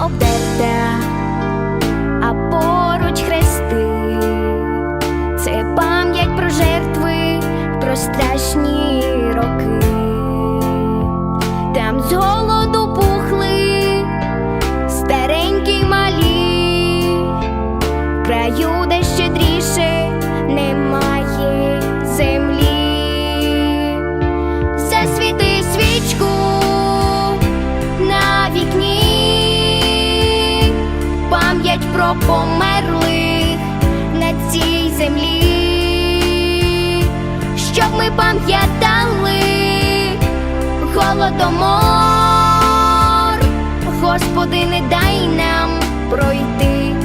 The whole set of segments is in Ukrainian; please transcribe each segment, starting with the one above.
обдерта, а поруч хрести. Це пам'ять про жертви, про страшні роки. Там з голоду пухли старенькі малі, краю, померлих на цій землі, щоб ми пам'ятали голодомор, Господи, не дай нам пройти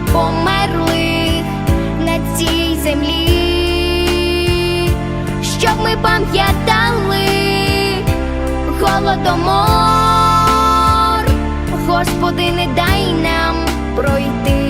померлих на цій землі, щоб ми пам'ятали голодомор, Господи, не дай нам пройти